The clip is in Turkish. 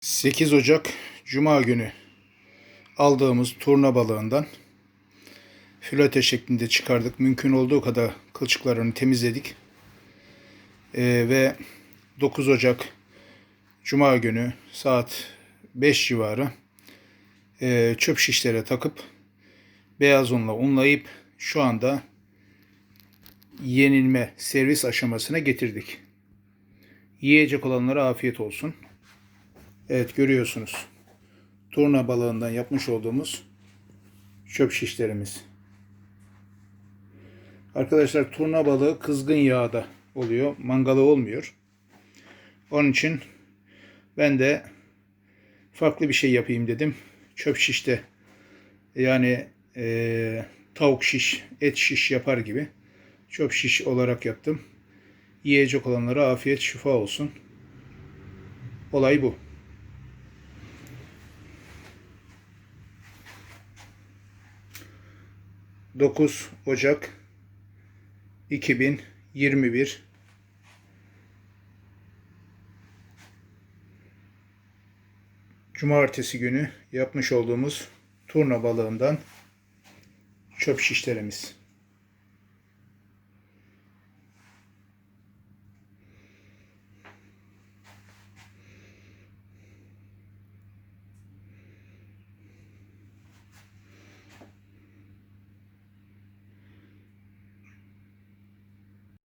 8 Ocak Cuma günü aldığımız turna balığından filote şeklinde çıkardık. Mümkün olduğu kadar kılçıklarını temizledik. Ee, ve 9 Ocak Cuma günü saat 5 civarı e, çöp şişlere takıp beyaz unla unlayıp şu anda yenilme servis aşamasına getirdik. Yiyecek olanlara afiyet olsun. Evet görüyorsunuz. Turna balığından yapmış olduğumuz çöp şişlerimiz. Arkadaşlar turna balığı kızgın yağda oluyor. Mangalı olmuyor. Onun için ben de farklı bir şey yapayım dedim. Çöp şişte yani eee, tavuk şiş, et şiş yapar gibi çöp şiş olarak yaptım. Yiyecek olanlara afiyet şifa olsun. Olay bu. Dokuz Ocak 2021 Cumartesi günü yapmış olduğumuz turna balığından çöp şişlerimiz.